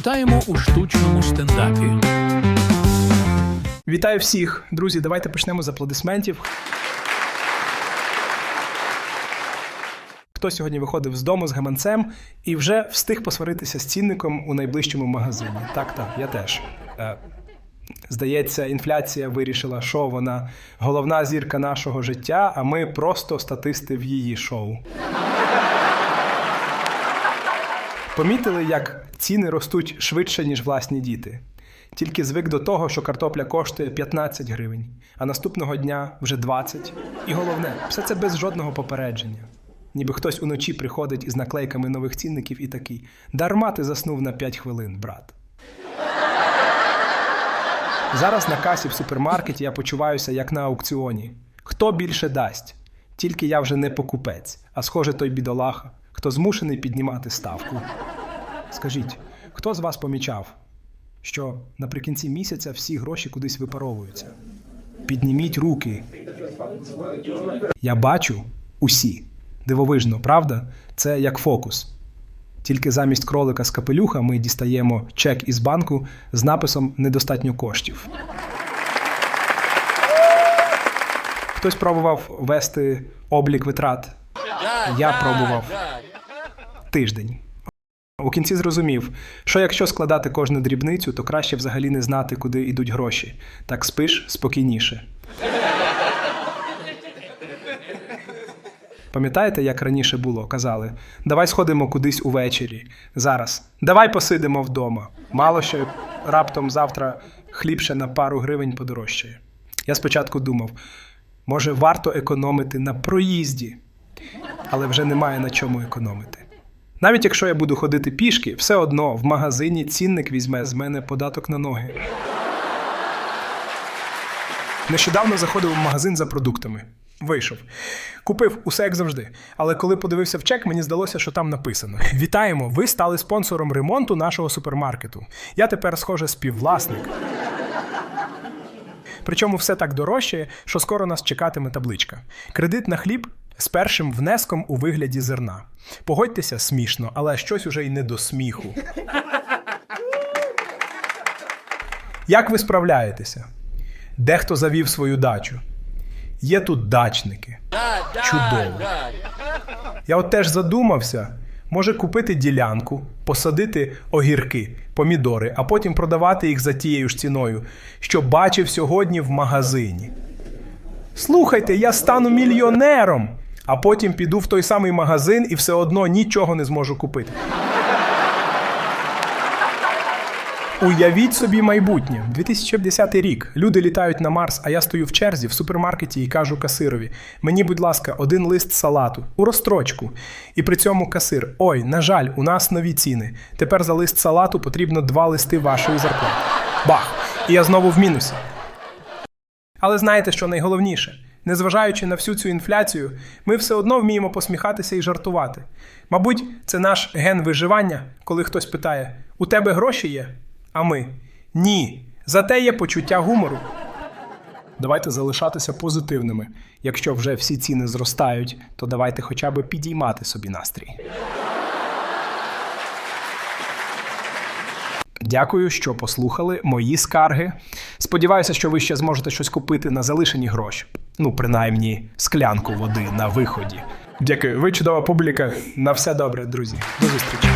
Вітаємо у штучному стендапі. Вітаю всіх, друзі. Давайте почнемо з аплодисментів. Хто сьогодні виходив з дому з гаманцем і вже встиг посваритися з цінником у найближчому магазині? Так, так, я теж. Е, Здається, інфляція вирішила, що вона головна зірка нашого життя, а ми просто статисти в її шоу. Помітили, як ціни ростуть швидше, ніж власні діти. Тільки звик до того, що картопля коштує 15 гривень, а наступного дня вже 20. І головне, все це без жодного попередження. Ніби хтось уночі приходить із наклейками нових цінників і такий: дарма ти заснув на 5 хвилин, брат. Зараз на касі в супермаркеті я почуваюся як на аукціоні. Хто більше дасть? Тільки я вже не покупець, а схоже той бідолаха, хто змушений піднімати ставку. Скажіть, хто з вас помічав, що наприкінці місяця всі гроші кудись випаровуються? Підніміть руки. Я бачу усі. Дивовижно, правда? Це як фокус. Тільки замість кролика з капелюха ми дістаємо чек із банку з написом Недостатньо коштів. Хтось пробував вести облік витрат. Я пробував тиждень. У кінці зрозумів, що якщо складати кожну дрібницю, то краще взагалі не знати, куди йдуть гроші. Так спиш спокійніше. Пам'ятаєте, як раніше було? Казали: давай сходимо кудись увечері. Зараз. Давай посидимо вдома. Мало що раптом завтра хліб ще на пару гривень подорожчає. Я спочатку думав, може, варто економити на проїзді, але вже немає на чому економити. Навіть якщо я буду ходити пішки, все одно в магазині цінник візьме з мене податок на ноги. Нещодавно заходив в магазин за продуктами. Вийшов. Купив усе як завжди. Але коли подивився в чек, мені здалося, що там написано: Вітаємо! Ви стали спонсором ремонту нашого супермаркету. Я тепер, схоже, співвласник. Причому все так дорожчає, що скоро нас чекатиме табличка. Кредит на хліб з першим внеском у вигляді зерна. Погодьтеся, смішно, але щось уже й не до сміху. Як ви справляєтеся? Дехто завів свою дачу. Є тут дачники. Чудово. Я от теж задумався. Може купити ділянку, посадити огірки, помідори, а потім продавати їх за тією ж ціною, що бачив сьогодні в магазині. Слухайте, я стану мільйонером, а потім піду в той самий магазин і все одно нічого не зможу купити. Уявіть собі майбутнє. 2050 рік. Люди літають на Марс, а я стою в черзі в супермаркеті і кажу касирові: мені, будь ласка, один лист салату у розстрочку. І при цьому касир: Ой, на жаль, у нас нові ціни. Тепер за лист салату потрібно два листи вашої зарплати. Бах! І я знову в мінусі. Але знаєте, що найголовніше? Незважаючи на всю цю інфляцію, ми все одно вміємо посміхатися і жартувати. Мабуть, це наш ген виживання, коли хтось питає: у тебе гроші є? А ми ні. Зате є почуття гумору. Давайте залишатися позитивними. Якщо вже всі ціни зростають, то давайте хоча б підіймати собі настрій. Дякую, що послухали мої скарги. Сподіваюся, що ви ще зможете щось купити на залишені гроші. Ну, принаймні, склянку води на виході. Дякую, ви чудова публіка. На все добре, друзі. До зустрічі.